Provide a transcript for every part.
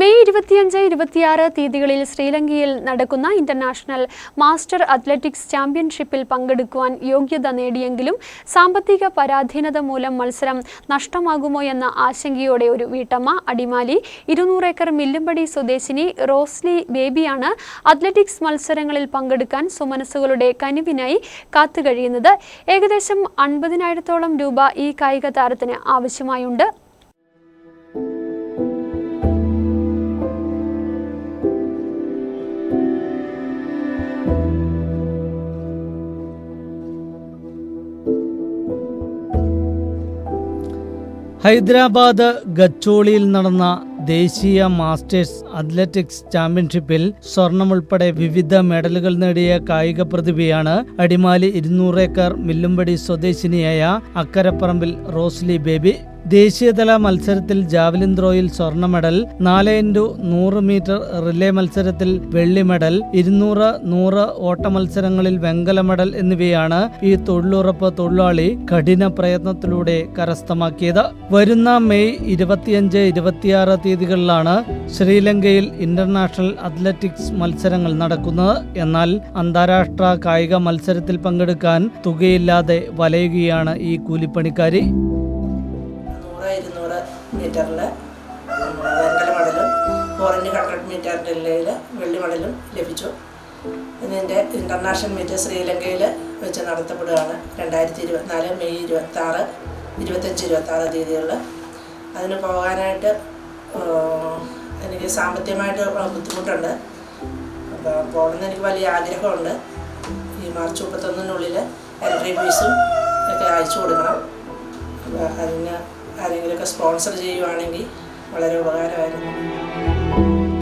May ഇരുപത്തിയഞ്ച് ഇരുപത്തിയാറ് തീയതികളിൽ ശ്രീലങ്കയിൽ നടക്കുന്ന ഇന്റർനാഷണൽ മാസ്റ്റർ അത്ലറ്റിക്സ് ചാമ്പ്യൻഷിപ്പിൽ പങ്കെടുക്കുവാൻ യോഗ്യത നേടിയെങ്കിലും സാമ്പത്തിക പരാധീനത മൂലം മത്സരം നഷ്ടമാകുമോ എന്ന ആശങ്കയോടെ ഒരു വീട്ടമ്മ അടിമാലി ഇരുന്നൂറ് ഏക്കർ മില്ലുംപടി സ്വദേശിനി റോസ്ലി ബേബിയാണ് അത്ലറ്റിക്സ് മത്സരങ്ങളിൽ പങ്കെടുക്കാൻ സുമനസ്സുകളുടെ കനിവിനായി കാത്തുകഴിയുന്നത്. ഏകദേശം അൻപതിനായിരത്തോളം രൂപ ഈ കായിക താരത്തിന് ആവശ്യമായുണ്ട്. ഹൈദരാബാദ് ഗച്ചോളിയിൽ നടന്ന ദേശീയ മാസ്റ്റേഴ്സ് അത്ലറ്റിക്സ് ചാമ്പ്യൻഷിപ്പിൽ സ്വർണമുൾപ്പെടെ വിവിധ മെഡലുകൾ നേടിയ കായിക പ്രതിഭയാണ് അടിമാലി ഇരുന്നൂറേക്കർ മില്ലുംപടി സ്വദേശിനിയായ അക്കരപ്പറമ്പിൽ റോസ്ലി ബേബി. ദേശീയതല മത്സരത്തിൽ ജാവലിൻ ത്രോയിൽ സ്വർണ മെഡൽ നാല് ഇന്റു നൂറ് മീറ്റർ റിലേ മത്സരത്തിൽ വെള്ളി മെഡൽ ഇരുന്നൂറ് നൂറ് ഓട്ട മത്സരങ്ങളിൽ വെങ്കല മെഡൽ എന്നിവയാണ് ഈ തൊഴിലുറപ്പ് തൊഴിലാളി കഠിന പ്രയത്നത്തിലൂടെ കരസ്ഥമാക്കിയത്. വരുന്ന മെയ് ഇരുപത്തിയഞ്ച് ഇരുപത്തിയാറ് തീയതികളിലാണ് ശ്രീലങ്കയിൽ ഇന്റർനാഷണൽ അത്ലറ്റിക്സ് മത്സരങ്ങൾ നടക്കുന്നത്. എന്നാൽ അന്താരാഷ്ട്ര കായിക മത്സരത്തിൽ പങ്കെടുക്കാൻ തുകയില്ലാതെ വലയുകയാണ് ഈ കൂലിപ്പണിക്കാരി. നൂറ് ഇരുന്നൂറ് മീറ്ററിൽ വെങ്കല മെഡലും ഓറഞ്ച് ഹൺഡ്രഡ് മീറ്റർ നിലയിൽ വെള്ളി മെഡലും ലഭിച്ചു. ഇതിന്റെ ഇന്റർനാഷണൽ മീറ്റ് ശ്രീലങ്കയിൽ വെച്ച് നടത്തപ്പെടുകയാണ് രണ്ടായിരത്തി ഇരുപത്തിനാല് മെയ് ഇരുപത്തി ആറ് ഇരുപത്തഞ്ച് ഇരുപത്തി ആറ് തീയതികളിൽ അതിന് പോകാനായിട്ട് എനിക്ക് സാമ്പത്തികമായിട്ട് ബുദ്ധിമുട്ടുണ്ട്. അപ്പോൾ പോകണമെന്ന് എനിക്ക് വലിയ ആഗ്രഹമുണ്ട്. ഈ മാർച്ച് മുപ്പത്തൊന്നിനുള്ളിൽ എൻട്രി ഫീസും ഒക്കെ അയച്ചു കൊടുക്കണം. അതിന് ആരെങ്കിലുമൊക്കെ സ്പോൺസർ ചെയ്യുവാണെങ്കിൽ വളരെ ഉപകാരമായിരുന്നു.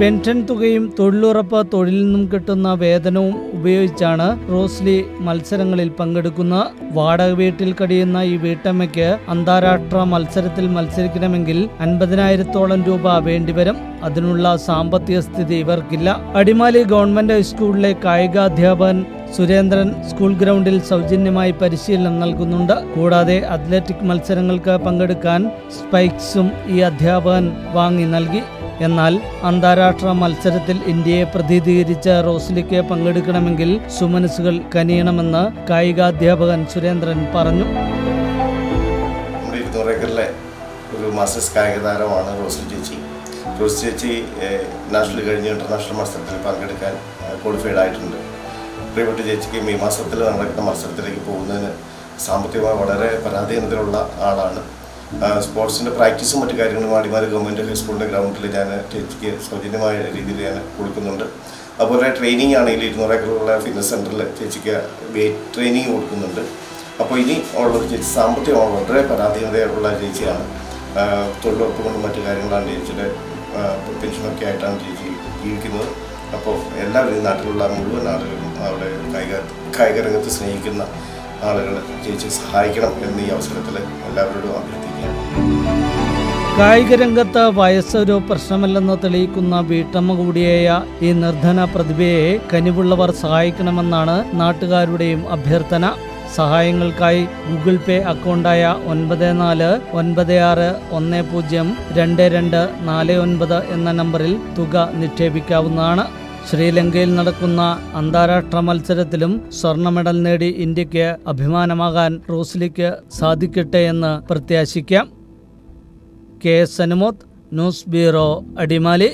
പെൻഷൻ തുകയും തൊഴിലുറപ്പ് തൊഴിലിൽ നിന്നും കിട്ടുന്ന വേതനവും ഉപയോഗിച്ചാണ് റോസ്ലി മത്സരങ്ങളിൽ പങ്കെടുക്കുന്ന വാടക വീട്ടിൽ കഴിയുന്ന ഈ വീട്ടമ്മയ്ക്ക് അന്താരാഷ്ട്ര മത്സരത്തിൽ മത്സരിക്കണമെങ്കിൽ അൻപതിനായിരത്തോളം രൂപ വേണ്ടിവരും. അതിനുള്ള സാമ്പത്തിക സ്ഥിതി ഇവർക്കില്ല. അടിമാലി ഗവൺമെന്റ് ഹൈസ്കൂളിലെ കായികാധ്യാപകൻ സുരേന്ദ്രൻ സ്കൂൾ ഗ്രൗണ്ടിൽ സൗജന്യമായി പരിശീലനം നൽകുന്നുണ്ട്. കൂടാതെ അത്ലറ്റിക് മത്സരങ്ങൾക്ക് പങ്കെടുക്കാൻ സ്പൈക്സും ഈ അധ്യാപകൻ വാങ്ങി നൽകി. എന്നാൽ അന്താരാഷ്ട്ര മത്സരത്തിൽ ഇന്ത്യയെ പ്രതിനിധീകരിച്ച റോസ്ലിക്ക് പങ്കെടുക്കണമെങ്കിൽ സുമനസുകൾ കനിയണമെന്ന് കായികാധ്യാപകൻ സുരേന്ദ്രൻ പറഞ്ഞു. ഒരു മാസ്റ്റേഴ്സ് കായിക താരമാണ് റോസ്ലി ചേച്ചി. റോസ്ലി ചേച്ചി നാഷണൽ കഴിഞ്ഞ് ഇന്റർനാഷണൽ മത്സരത്തിൽ പങ്കെടുക്കാൻ ക്വാളിഫൈഡ് ആയിട്ടുണ്ട്. പ്രിയപ്പെട്ട ചേച്ചിക്ക് മെയ് മാസത്തിൽ നടക്കുന്ന മത്സരത്തിലേക്ക് പോകുന്നതിന് സാമ്പത്തികമായി വളരെ പരാധീനതയിലുള്ള ആളാണ്. സ്പോർട്സിന്റെ പ്രാക്ടീസും മറ്റു കാര്യങ്ങളും അടിമാലി ഗവൺമെന്റ് ഹൈസ്കൂളിന്റെ ഗ്രൗണ്ടിൽ ഞാൻ ചേച്ചിക്ക് സൗജന്യമായ രീതിയിൽ ഞാൻ കൊടുക്കുന്നുണ്ട്. അതുപോലെ ട്രെയിനിങ് ആണെങ്കിൽ ഇരുന്നൂറ് ഏക്കറുള്ള ഫിറ്റ്നസ് സെന്ററിൽ ചേച്ചിക്ക് വെയിറ്റ് ട്രെയിനിങ് കൊടുക്കുന്നുണ്ട്. അപ്പോൾ ഇനി ഉള്ള ചേച്ചി സാമ്പത്തികം വളരെ പരാധീനതയുള്ള ചേച്ചിയാണ്. തൊഴിലുറപ്പ് കൊണ്ടും മറ്റു കാര്യങ്ങളാണ് ചേച്ചിയുടെ പെൻഷനൊക്കെ ആയിട്ടാണ് ചേച്ചി ജീവിക്കുന്നത്. അപ്പോൾ എല്ലാവരും നാട്ടിലുള്ള മുഴുവൻ ആളുകളും അവിടെ കായിക കായിക രംഗത്ത് സ്നേഹിക്കുന്ന ആളുകളെ ചേച്ചി സഹായിക്കണം എന്ന് ഈ അവസരത്തിൽ എല്ലാവരോടും അഭ്യർത്ഥിക്കുകയാണ്. കായിക രംഗത്ത് വയസ്സൊരു പ്രശ്നമല്ലെന്ന് തെളിയിക്കുന്ന വീട്ടമ്മ കൂടിയായ ഈ നിർധന പ്രതിഭയെ കനിവുള്ളവർ സഹായിക്കണമെന്നാണ് നാട്ടുകാരുടെയും അഭ്യർത്ഥന. സഹായങ്ങൾക്കായി ഗൂഗിൾ പേ അക്കൗണ്ടായ ഒൻപത് നാല് ഒൻപത് ആറ് ഒന്ന് പൂജ്യം രണ്ട് രണ്ട് നാല് ഒൻപത് എന്ന നമ്പറിൽ തുക നിക്ഷേപിക്കാവുന്നതാണ്. ശ്രീലങ്കയിൽ നടക്കുന്ന അന്താരാഷ്ട്ര മത്സരത്തിലും സ്വർണ മെഡൽ നേടി ഇന്ത്യയ്ക്ക് അഭിമാനമാകാൻ റോസ്ലിക്ക് സാധിക്കട്ടെ എന്ന് പ്രത്യാശിക്കാം. K S Anumod news bureau Adimali.